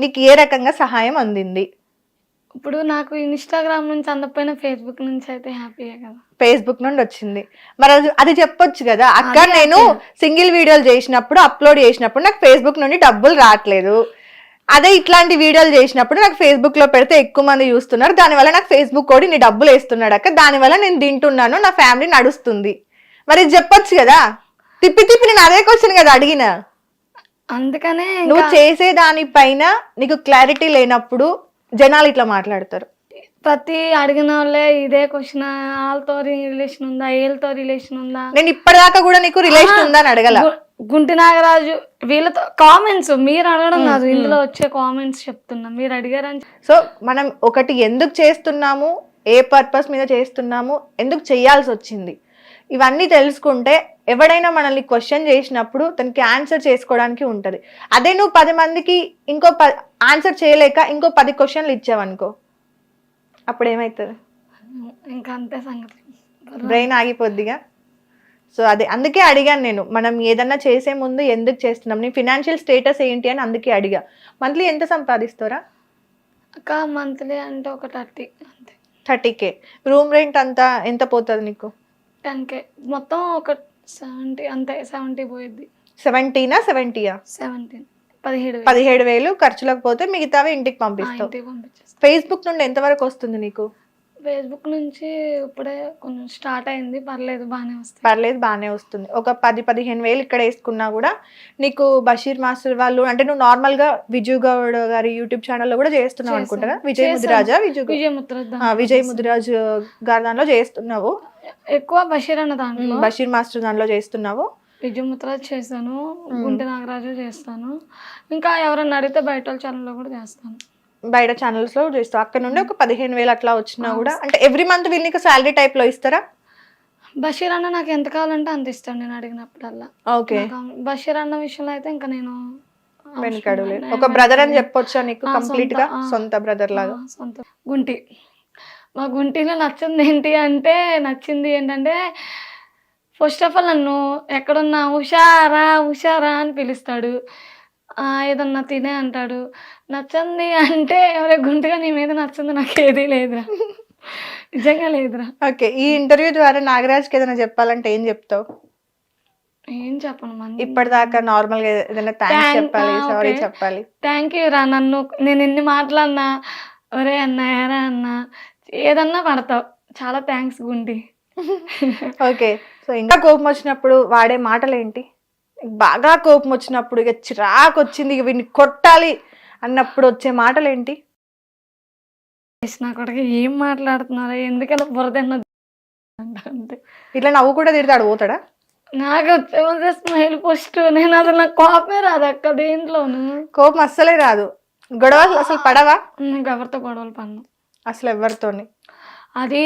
నీకు ఏ రకంగా సహాయం అందింది? ఇప్పుడు నాకు ఇన్స్టాగ్రామ్ నుంచి అందకపోయినా ఫేస్బుక్ నుంచి అయితే హ్యాపీయే కదా. ఫేస్బుక్ నుండి వచ్చింది. మరి అది అది చెప్పొచ్చు కదా. అక్క నేను. సింగిల్ వీడియోలు చేసినప్పుడు అప్లోడ్ చేసినప్పుడు నాకు ఫేస్బుక్ నుండి డబ్బులు రావట్లేదు. అదే ఇట్లాంటి వీడియోలు చేసినప్పుడు నాకు ఫేస్బుక్లో పెడితే ఎక్కువ మంది చూస్తున్నారు. దానివల్ల నాకు ఫేస్బుక్ కోడి నీ డబ్బులు వేస్తున్నాడు అక్క. దానివల్ల నేను తింటున్నాను నా ఫ్యామిలీ నడుస్తుంది. మరి ఇది చెప్పొచ్చు కదా. తిప్పి తిప్పి నేను అదే క్వశ్చన్ కదా అడిగిన. అందుకనే నువ్వు చేసే దానిపైన నీకు క్లారిటీ లేనప్పుడు జనాలు ఇట్లా మాట్లాడతారు. ప్రతి అడిగిన వాళ్ళే ఇదే క్వశ్చన్ వాళ్ళతో రిలేషన్ ఉందా వీళ్ళతో రిలేషన్ ఉందా? నేను ఇప్పటిదాకా కూడా నీకు రిలేషన్ ఉందని అడగల. గు- గుంటి నాగరాజు వీళ్ళతో కామెంట్స్ మీరు అడగడం కాదు ఇందులో వచ్చే కామెంట్స్ చెప్తున్నా మీరు అడిగారని సో మనం ఒకటి ఎందుకు చేస్తున్నాము ఏ పర్పస్ మీద చేస్తున్నాము ఎందుకు చేయాల్సి వచ్చింది? ఇవన్నీ తెలుసుకుంటే ఎవడైనా మనల్ని క్వశ్చన్ చేసినప్పుడు తనకి ఆన్సర్ చేసుకోవడానికి ఉంటుంది. అదే నువ్వు పది మందికి ఇంకో ప ఆన్సర్ చేయలేక ఇంకో పది క్వశ్చన్లు ఇచ్చావనుకో అప్పుడు ఏమవుతుంది ఇంకా అంతే సంగతి. బ్రెయిన్ ఆగిపోద్దిగా? సో అదే అందుకే అడిగాను నేను మనం ఏదన్నా చేసే ముందు ఎందుకు చేస్తున్నాం? నీ ఫినాన్షియల్ స్టేటస్ ఏంటి అని అందుకే అడిగా. మంత్లీ ఎంత సంపాదిస్తారా అక్క మంత్లీ అంటే ఒక thirty thirty K. Room rent అంతా ఎంత పోతుంది నీకు? టెన్ కే మొత్తం ఒక సెవెంటీ అంతే సెవెంటీ పోయిద్ది. సెవెంటీనా సెవెంటీయా? సెవెంటీన్. పదిహేడు వేలు. పదిహేడు వేలు ఖర్చులకు పోతే మిగతావి ఇంటికి ఆ, పంపిస్తావు. ఇంటికి పంపించేస్తాను ఫేస్బుక్ నుండి ఎంతవరకు వస్తుంది నీకు? ఫేస్బుక్ నుంచి ఇప్పుడే కొంచెం స్టార్ట్ అయింది. పర్లేదు బాగానే వస్తాయి. పర్లేదు బాగానే వస్తుంది. ఒక పది పదిహేను వేలు ఇక్కడ వేసుకున్నా కూడా నీకు బషీర్ మాస్టర్ వాళ్ళు అంటే నువ్వు నార్మల్గా విజయ్ గౌడ్ గారి యూట్యూబ్ ఛానల్లో కూడా చేస్తున్నావు అనుకుంటా? విజయ్ చేశాను. ముదిరాజా? విజయ్? విజయ ముద్ర ఆ, విజయ్ ముదిరాజ్ గారి దానిలో చేస్తున్నావు. ఎక్కువ బషీర్ అన్న దాంట్లో? బషీర్ మాస్టర్ దానిలో చేస్తున్నావు. విజయ ముద్ర చేస్తాను. గుంటి నాగరాజు చేస్తాను. ఇంకా ఎవరన్నా అడిగితే బయట వాళ్ళ ఛానల్లో కూడా చేస్తాను. బయట ఛానల్స్లో చేస్తావు అక్కడ నుండి ఒక పదిహేను వేలు అట్లా వచ్చినా కూడా. అంటే ఎవ్రీ మంత్ వీళ్ళు నీకు శాలరీ టైప్లో ఇస్తారా? బషీర్ అన్న నాకు ఎంత కావాలంటే అంత ఇస్తాను నేను అడిగినప్పుడల్లా. ఓకే. బషీర్ అన్న విషయంలో అయితే ఇంకా నేను వెనకడులే అవసరం ఒక. బ్రదర్ అని చెప్పొచ్చా నీకు కంప్లీట్గా? సొంత, బ్రదర్ లాగా? సొంత. గుంటి. మా గుంటిలో నచ్చింది ఏంటి అంటే నచ్చింది ఏంటంటే ఫస్ట్ ఆఫ్ ఆల్ నన్ను ఎక్కడున్నా హుషారా హుషారా అని పిలుస్తాడు. ఏదన్నా తినే అంటాడు. నచ్చింది అంటే ఎవరే గుంటిగా నీ మీద నచ్చింది నాకు ఏదీ లేదురా. నిజంగా లేదురా. ఓకే ఈ ఇంటర్వ్యూ ద్వారా నాగరాజ్కి ఏదైనా చెప్పాలంటే ఏం చెప్తావు? ఏం చెప్పను ఇప్పటిదాకా నార్మల్గా ఏదైనా థ్యాంక్స్ చెప్పాలి సారీ. చెప్పాలి. థ్యాంక్ యూ రా నన్ను నేను ఎన్ని మాటలన్నా ఒరే అన్న ఎరా అన్న ఏదన్నా పడతావు. చాలా థ్యాంక్స్ గుంటి. ఓకే సో ఇంకా కోపం వచ్చినప్పుడు వాడే మాటలు ఏంటి బాగా కోపం వచ్చినప్పుడు ఇక చిరాకు వచ్చింది ఇక వీడిని కొట్టాలి అన్నప్పుడు వచ్చే మాటలు ఏంటి నా కొడుకు ఏం మాట్లాడుతున్నారా ఎందుకలా బురదన్న అంటే ఇట్లా నవ్వు కూడా తిడతాడు పోతాడా? నాకు వచ్చే స్మైల్ పోస్ట్ నేను అసలు నాకు కోపమే రాదు అక్క దేంట్లోను. కోపం అస్సలే రాదు. గొడవలు అసలు పడవా? నీకు ఎవరితో గొడవలు పన్ను అసలు ఎవరితోని? అది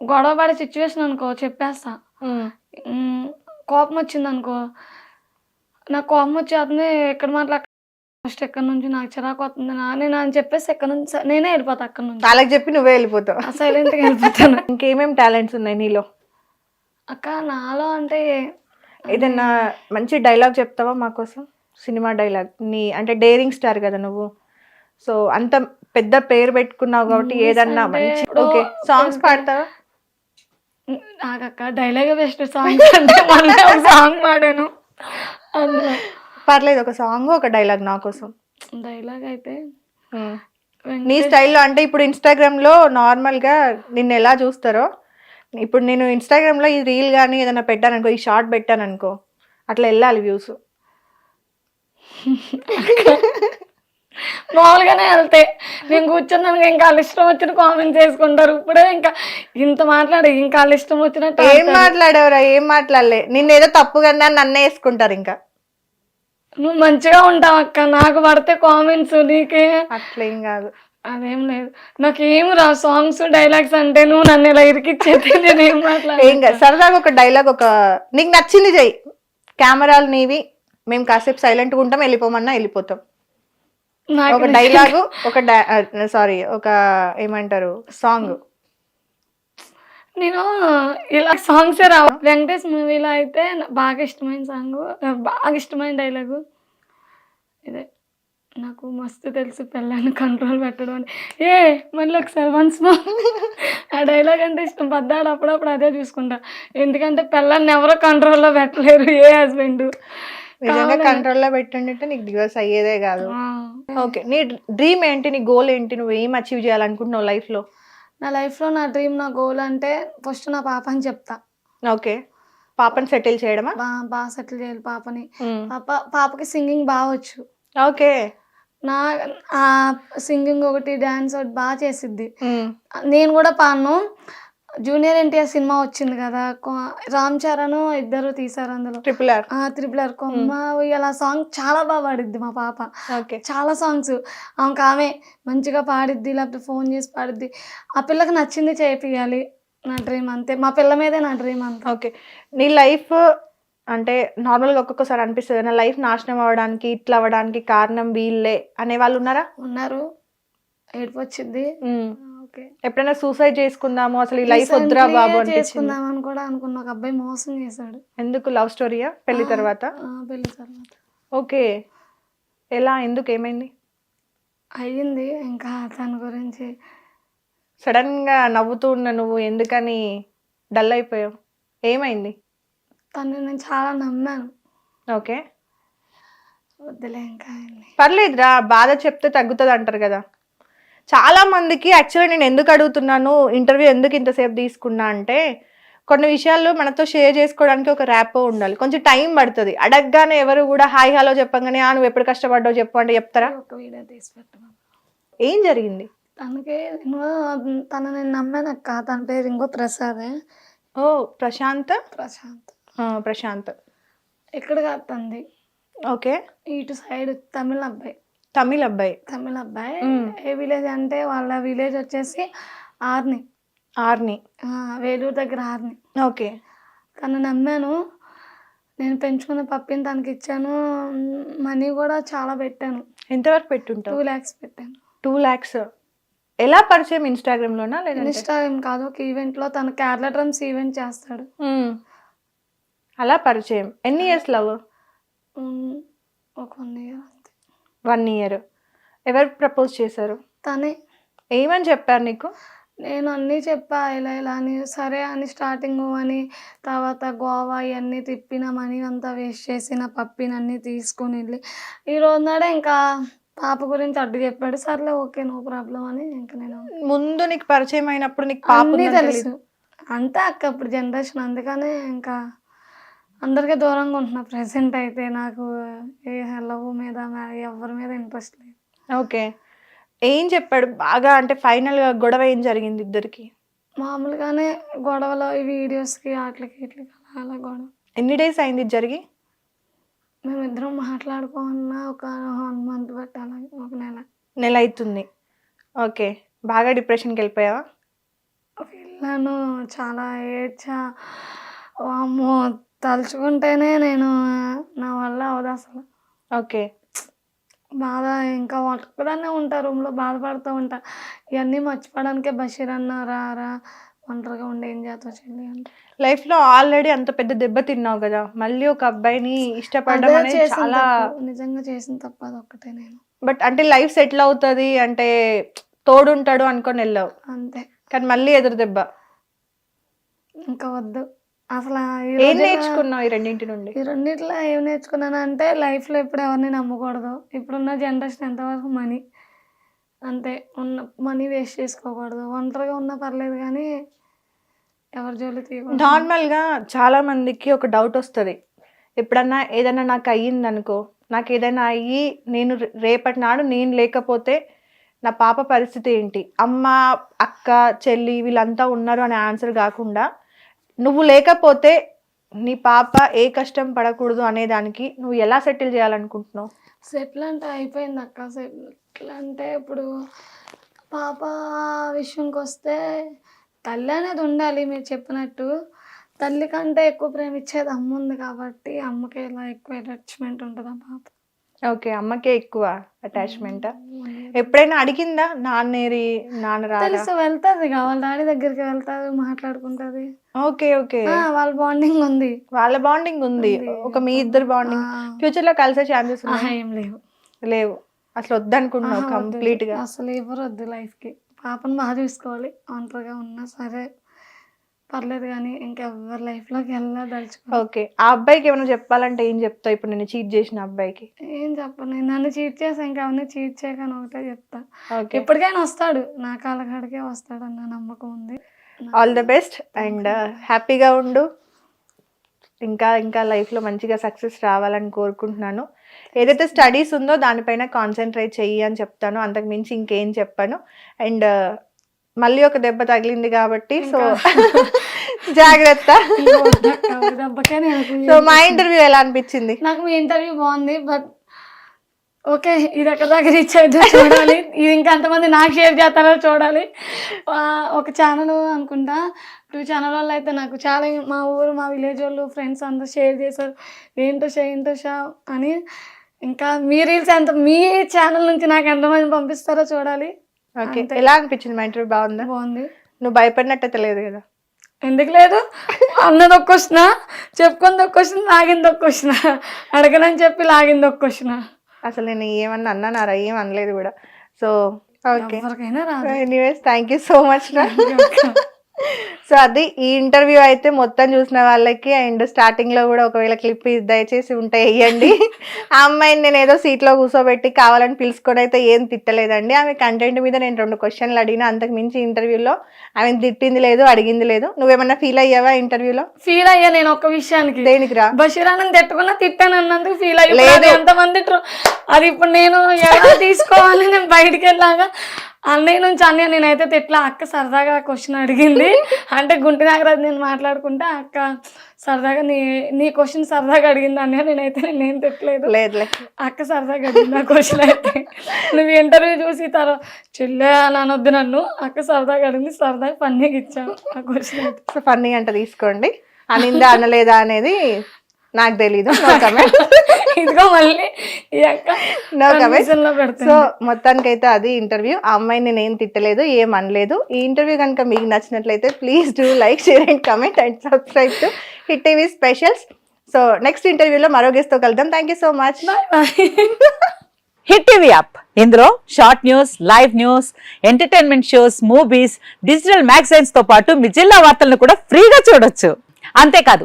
గొడవ పడే సిచ్యువేషన్ అనుకో చెప్పేస్తా. కోపం వచ్చింది అనుకో నాకు కోపం వచ్చేస్తుంది. ఎక్కడ మాట్లా ఫస్ట్ ఎక్కడి నుంచి నాకు చిరాకు వస్తుంది నా నేను అని చెప్పేసి ఎక్కడి నుంచి నేనే వెళ్ళిపోతా అక్కడి నుంచి. వాళ్ళకి చెప్పి నువ్వే వెళ్ళిపోతావు. సైలెంట్గా వెళ్ళిపోతాను. ఇంకేమేం టాలెంట్స్ ఉన్నాయి నీలో? అక్క నాలో అంటే ఏదన్నా మంచి డైలాగ్ చెప్తావా మా కోసం? Cinema dialogue. నీ అంటే డేరింగ్ స్టార్ కదా నువ్వు. సో అంత పెద్ద పేరు పెట్టుకున్నావు కాబట్టి ఏదన్నా మంచి ఓకే సాంగ్స్ పాడతావా? నాకక్క డైలాగ్ బెస్ట్ సాంగ్ అంటే మొన్నే సాంగ్ పాడాను. పర్లేదు ఒక సాంగ్ ఒక డైలాగ్ నా కోసం. డైలాగ్ అయితే నీ స్టైల్లో అంటే ఇప్పుడు ఇన్స్టాగ్రామ్లో నార్మల్గా నిన్ను ఎలా చూస్తారో ఇప్పుడు నేను ఇన్స్టాగ్రామ్లో ఈ రీల్ కానీ ఏదైనా పెట్టాను అనుకో ఈ షార్ట్ పెట్టాను అనుకో అట్లా వెళ్ళాలి వ్యూస్. మామూలుగానే వెళ్తే నేను కూర్చున్నాను ఇంకా వాళ్ళ ఇష్టం వచ్చిన కామెంట్స్ చేసుకుంటారు. ఇప్పుడే ఇంకా ఇంత మాట్లాడి ఇంకా వాళ్ళ ఇష్టం వచ్చినట్టు ఏం. మాట్లాడేవరా ఏం మాట్లాడలే. నిన్ను ఏదో తప్పుగా అని నన్నే వేసుకుంటారు ఇంకా. నువ్వు మంచిగా ఉంటావు అక్క. నాకు పడితే కామెంట్స్ నీకే. అట్లేం కాదు. అదేం లేదు. నాకు ఏం రా సాంగ్స్ డైలాగ్స్ అంటే నువ్వు నన్ను ఇలా ఇరికిచ్చేది నేను ఏం కాదు. సరదాగా ఒక డైలాగ్ ఒక నీకు నచ్చింది చెయ్యి. కెమెరాలు నీవి. మేము కాసేపు సైలెంట్గా ఉంటాం వెళ్ళిపోమన్నా వెళ్ళిపోతాం. ఒక డైలాగు ఒక సారీ ఒక ఏమంటారు సాంగ్ నేను ఇలా సాంగ్స్ రావు. వెంకటేష్ మూవీలో అయితే నాకు బాగా ఇష్టమైన సాంగ్ బాగా ఇష్టమైన డైలాగు ఇదే. నాకు మస్తు తెలుసు పిల్లని కంట్రోల్ పెట్టడం అని. ఏ మళ్ళీ ఒకసారి వన్స్ మోర్ ఆ డైలాగ్ అంటే ఇష్టం. పద్దాడు అప్పుడప్పుడు అదే చూసుకుంటా. ఎందుకంటే పిల్లల్ని ఎవరో కంట్రోల్లో పెట్టలేరు ఏ హస్బెండ్ నిజంగా కంట్రోల్లో పెట్టుంటే నీకు డివోర్స్ అయ్యేదే కాదు. ఓకే నీ డ్రీమ్ ఏంటి? నీ గోల్ ఏంటి? నువ్వు ఏం అచీవ్ చేయాలనుకుంటున్నావు లైఫ్లో? నా లైఫ్లో నా డ్రీమ్ నా గోల్ అంటే ఫస్ట్ నా పాప అని చెప్తా. ఓకే. పాపని సెటిల్ చేయడమా? బాగా సెటిల్ చేయాలి పాపని. పాప పాపకి సింగింగ్ బాగా వచ్చు. ఓకే. నా సింగింగ్ ఒకటి డ్యాన్స్ ఒకటి బాగా చేసిద్ది. నేను కూడా పాను జూనియర్ ఎన్టీఆర్ సినిమా వచ్చింది కదా రామ్ చరణ్ ఇద్దరు తీసారు అందులో. ట్రిపుల్ ఆర్ ఆ త్రిపుల్ ఆర్ కొమ్మ ఇలా సాంగ్ చాలా బాగా పాడిద్ది మా పాప. ఓకే. చాలా సాంగ్స్ ఆమెకు ఆమె మంచిగా పాడిద్ది లేకపోతే ఫోన్ చేసి పాడిద్ది. ఆ పిల్లకి నచ్చింది చేపియాలి నా డ్రీమ్ అంతే. మా పిల్ల మీదే నా డ్రీమ్ అంతే. ఓకే. నీ లైఫ్ అంటే నార్మల్గా ఒక్కొక్కసారి అనిపిస్తుంది నా లైఫ్ నాశనం అవ్వడానికి ఇట్లా అవ్వడానికి కారణం వీళ్ళే అనే వాళ్ళు ఉన్నారా? ఉన్నారు. ఏడుపు వచ్చింది ఎప్పుడైనా సూసైడ్ చేసుకుందాము అసలు ఈ లైఫ్ వద్దురా బాబు అనిపించింది? చేసుకుందామని కూడా అనుకున్న. ఒక అబ్బాయి మోసం చేశాడు. ఎందుకు? లవ్ స్టోరీయా పెళ్ళి తర్వాత? పెళ్ళి తర్వాత. ఓకే. ఎలా? ఎందుకు? ఏమైంది? అయ్యింది. ఇంకా తన గురించి సడన్గా నవ్వుతూ ఉన్న నువ్వు ఎందుకని డల్ అయిపోయావు? ఏమైంది? తను నేను చాలా నమ్మాను. ఓకే. వద్దులే ఇంకా. పర్లేదురా బాధ చెప్తే తగ్గుతుంది అంటారు కదా. చాలా మందికి యాక్చువల్లీ నేను ఎందుకు అడుగుతున్నాను ఇంటర్వ్యూ ఎందుకు ఇంతసేపు తీసుకున్నా అంటే కొన్ని విషయాలు మనతో షేర్ చేసుకోవడానికి ఒక ర్యాపో ఉండాలి. కొంచెం టైం పడుతుంది. అడగగానే ఎవరు కూడా హాయ్ హలో చెప్పంగానే "ఆ, నువ్వు ఎప్పుడు కష్టపడ్డావు చెప్పు అంటే చెప్తారా? ఒక వీడియో తీసి పెట్టమను ఏం జరిగింది? తనకి నేను తన నేను నమ్మాను అక్క. తన పేరు ఇంకో ప్రసాదే. ఓ ప్రశాంత్? ప్రశాంత్. ఆ, ప్రశాంత్. ఇక్కడ కాదు తంది ఓకే. ఇటు సైడ్ తమిళ అబ్బాయి. తమిళ్ అబ్బాయి. తమిళ అబ్బాయి. ఏ విలేజ్ అంటే వాళ్ళ విలేజ్ వచ్చేసి ఆర్ని. ఆర్ని. వేలూరు దగ్గర ఆర్ని. ఓకే. తను నమ్మాను. నేను పెంచుకున్న పప్పిని తనకి ఇచ్చాను. మనీ కూడా చాలా పెట్టాను. ఎంతవరకు టూ పెట్టుంటావు ల్యాక్స్ పెట్టాను. టూ ల్యాక్స్. ఎలా పరిచయం ఇన్స్టాగ్రామ్ లోనా లేదంటే? ఇన్స్టాగ్రామ్ కాదు ఒక ఈవెంట్లో తను కేరళ డ్రమ్స్ ఈవెంట్ చేస్తాడు. అలా పరిచయం. ఎన్ని ఇయర్స్ లవ్. ఒక వన్ ఇయర్. One year. ఎవరు ప్రపోజ్ చేశారు? తనే. ఏమని చెప్పారు నీకు? నేను అన్నీ చెప్పా ఇలా ఇలా అని. సరే అని స్టార్టింగ్ అని తర్వాత గోవా ఇవన్నీ తిప్పిన మనీ అంతా వేస్ట్ చేసిన పప్పిని అన్నీ తీసుకొని వెళ్ళి. ఈ రోజు నాడే ఇంకా పాప గురించి అడ్డు చెప్పాడు. సర్లే ఓకే నో ప్రాబ్లం అని ఇంకా నేను ముందు నీకు పరిచయం అయినప్పుడు నీకు పాప అన్నీ ఉందని తెలుసు. అంతే అక్క ఇప్పుడు జనరేషన్ అందుకనే ఇంకా అందరికీ దూరంగా ఉంటున్నా. ప్రెసెంట్ అయితే నాకు ఏ లవ్ మీద ఎవరి మీద ఇంట్రెస్ట్ లేదు. ఓకే. ఏం చెప్పాడు? బాగా అంటే ఫైనల్గా గొడవ ఏం జరిగింది ఇద్దరికి? మామూలుగానే గొడవలో ఈ వీడియోస్కి వాటికి ఇట్లకి అలా అలా గొడవ. ఎన్ని డేస్ అయింది ఇది జరిగి? మేమిద్దరం మాట్లాడుకోవాలన్నా ఒక వన్ మంత్ బట్టి అలాగే ఒక నెల. నెల అవుతుంది. ఓకే. బాగా డిప్రెషన్కి వెళ్ళిపోయావా? వెళ్ళాను. చాలా ఏడ్చా. అమ్మో తలుచుకుంటేనే నేను నా వల్ల అవదు అసలు. ఓకే. బాధ ఇంకా ఒక్కదాన్నే ఉంటా రూమ్లో బాధపడుతూ ఉంటా. ఇవన్నీ మర్చిపోవడానికే బషీర్ అన్న రా రా ఒంటరిగా ఉండి ఏం చేస్తావు చెల్లి అంటే. లైఫ్లో ఆల్రెడీ అంత పెద్ద దెబ్బ తిన్నావు కదా మళ్ళీ ఒక అబ్బాయిని ఇష్టపడడం అనేది చాలా. నిజంగా చేసిన తప్పు అది ఒక్కటే నేను. బట్ అంటే లైఫ్ సెటిల్ అవుతుంది అంటే తోడుంటాడు అనుకొని వెళ్ళావు. అంతే. కానీ మళ్ళీ ఎదురు దెబ్బ. ఇంకా వద్దు. అసలు ఏం నేర్చుకున్నావు ఈ రెండింటి నుండి? ఈ రెండిట్లో ఏం నేర్చుకున్నాను అంటే లైఫ్లో ఎప్పుడు ఎవరిని నమ్మకూడదు. ఇప్పుడున్న జనరేషన్ ఎంతవరకు మనీ? అంతే. ఉన్న మనీ వేస్ట్ చేసుకోకూడదు. ఒంటరిగా ఉన్నా పర్లేదు కానీ ఎవరి జోలి తీయకూడదు. నార్మల్గా చాలా మందికి ఒక డౌట్ వస్తుంది. ఎప్పుడన్నా ఏదైనా నాకు అయ్యింది అనుకో నాకు ఏదైనా అయ్యి నేను రేపటి నాడు నేను లేకపోతే నా పాప పరిస్థితి ఏంటి? అమ్మ అక్క చెల్లి వీళ్ళంతా ఉన్నారు అనే ఆన్సర్ కాకుండా నువ్వు లేకపోతే నీ పాప ఏ కష్టం పడకూడదు అనే దానికి నువ్వు ఎలా సెటిల్ చేయాలనుకుంటున్నావు? సెటిల్ అంటే అయిపోయింది అక్క సెటిల్ అంటే ఇప్పుడు పాప విషయంకి వస్తే తల్లి అనేది ఉండాలి మీరు చెప్పినట్టు. తల్లి కంటే ఎక్కువ ప్రేమిచ్చేది అమ్మ ఉంది కాబట్టి అమ్మకి ఇలా ఎక్కువ అటాచ్మెంట్ ఉంటుంది ఆ పాప? ఓకే అమ్మకే ఎక్కువ అటాచ్మెంట్ ఎప్పుడైనా అడిగిందా? నాన్నేరి నాన్న రారా తెలుసు వెళ్తుంది వాళ్ళ డాడీ దగ్గరికి వెళ్తాది మాట్లాడుకుంటది. Okay okay. ఆ, వాళ్ళ బాండింగ్ ఉంది. వాళ్ళ బాండింగ్ ఉంది. ఒక మీ ఇద్దరు బాండింగ్ ఫ్యూచర్లో కలిసే ఛాన్సెస్ ఆహా, ఉన్నాయి? ఏం లేవు. లేవు. అసలు వద్దనుకుంటున్నావు ఆహా, వద్దు. కంప్లీట్గా? అసలు ఎవరు వద్దు లైఫ్కి పాపను బాగా చూసుకోవాలి. ఒంటరిగా ఉన్నా సరే. పర్లేదు కానీ ఇంకెవ్వరి లైఫ్లోకి వెళ్ళదలుచుకో ఓకే. ఆ అబ్బాయికి ఏమైనా చెప్పాలంటే ఏం చెప్తావు? ఇప్పుడు నేను చీట్ చేసిన అబ్బాయికి. ఏం చెప్పను. నేను నన్ను చీట్ చేసా ఇంకా అవన్నీ చీట్ చేయకని ఒకటే చెప్తా. ఓకే. ఎప్పటికైనా వస్తాడు. నా కాళ్ళకాడికే వస్తాడు అన్న నమ్మకం ఉంది. ఆల్ ద బెస్ట్ అండ్ హ్యాపీగా ఉండు. ఇంకా ఇంకా లైఫ్లో మంచిగా సక్సెస్ రావాలని కోరుకుంటున్నాను. ఏదైతే స్టడీస్ ఉందో దానిపైన కాన్సన్ట్రేట్ చెయ్యి అని చెప్తాను. అంతకు మించి ఇంకేం చెప్పాను. అండ్ మళ్ళీ ఒక దెబ్బ తగిలింది కాబట్టి సో జాగ్రత్త. ఒక సో మా ఇంటర్వ్యూ ఎలా అనిపించింది? నాకు మీ ఇంటర్వ్యూ బాగుంది బట్ ఓకే ఇది ఎక్కడ దాకా రీచ్ అవుతుందో చూడాలి. ఇది ఇంకా ఎంతమంది నాకు షేర్ చేస్తారో చూడాలి. ఒక ఛానల్ అనుకుంటా టూ ఛానల్ వాళ్ళు అయితే నాకు చాలా మా ఊరు మా విలేజ్ వాళ్ళు ఫ్రెండ్స్ అందరూ షేర్ చేశారు. ఏంటో షా ఏంటో షా అని. ఇంకా మీ రీల్స్ ఎంత మీ ఛానల్ నుంచి నాకు ఎంతమంది పంపిస్తారో చూడాలి. ఓకే. ఎలా అనిపించింది మా ఇంటర్వ్యూ? బాగుందా? బాగుంది. నువ్వు భయపడినట్టయితే లేదు కదా. ఎందుకు లేదు? అన్నది ఒక క్వశ్చన్? చెప్పుకుంది ఒక క్వశ్చన్? లాగింది ఒక క్వశ్చన్? అడగనని చెప్పి లాగింది ఒక క్వశ్చన్? అసలు నేను ఏమన్నా అన్నానారా ఏం అనలేదు కూడా. So okay. Anyways thank you so much Okay. So అది ఈ ఇంటర్వ్యూ అయితే మొత్తం చూసిన వాళ్ళకి అండ్ స్టార్టింగ్లో కూడా ఒకవేళ క్లిప్ దయచేసి ఉంటే వేయండి. ఆ అమ్మాయిని నేను ఏదో సీట్లో కూర్చోబెట్టి కావాలని పిలుచుకొని అయితే ఏం తిట్టలేదండి. ఆమె కంటెంట్ మీద నేను రెండు క్వశ్చన్లు అడిగిన అంతకు మించి ఇంటర్వ్యూలో ఆమె తిట్టింది లేదు అడిగింది లేదు. నువ్వేమన్నా ఫీల్ అయ్యావా ఇంటర్వ్యూలో ఫీల్ అయ్యా నేను ఒక్క విషయానికి. దేనికి రా? బషీరాన్ని తిట్టుకున్నా తిట్టాను అన్నందుకు ఫీల్ అయ్యి. ఎంతమంది అది ఇప్పుడు నేను ఎలా తీసుకోవాలి? నేను బయటికి వెళ్ళాగా అన్నయ్య నుంచి అన్నయ్య నేనైతే తిట్లా అక్క సరదాగా క్వశ్చన్ అడిగింది. అంటే గుంటి నాగరాజు నేను మాట్లాడుకుంటే అక్క సరదాగా నీ నీ క్వశ్చన్ సరదాగా అడిగింది అన్నయ్య నేనైతే నేనేం తిట్టలేదు. లేదులే. అక్క సరదాగా అడిగింది ఆ క్వశ్చన్ అయితే. నువ్వు ఇంటర్వ్యూ చూసి తర్వాత చెల్లె అని అనొద్దు నన్ను. అక్క సరదాగా అడిగింది సరదాగా పన్నీకి ఇచ్చాను ఆ క్వశ్చన్ అయితే. సో ఫన్నీ అంట తీసుకోండి. అనిందా అనలేదా అనేది నాకు తెలీదు ఇదిగో మళ్ళీ సో మొత్తానికైతే అది ఇంటర్వ్యూ ఆ అమ్మాయిని నేను ఏం తిట్టలేదు ఏం అనలేదు. ఈ ఇంటర్వ్యూ కనుక మీకు నచ్చినట్లయితే please do like share and comment and subscribe to hit TV specials so next ఇంటర్వ్యూలో మరో guest తో కలుద్దాం. Thank you so much hit TV app ఇందులో short news live news entertainment shows movies digital మ్యాగజైన్స్తో పాటు మీ జిల్లా వార్తలను కూడా ఫ్రీగా చూడొచ్చు. అంతేకాదు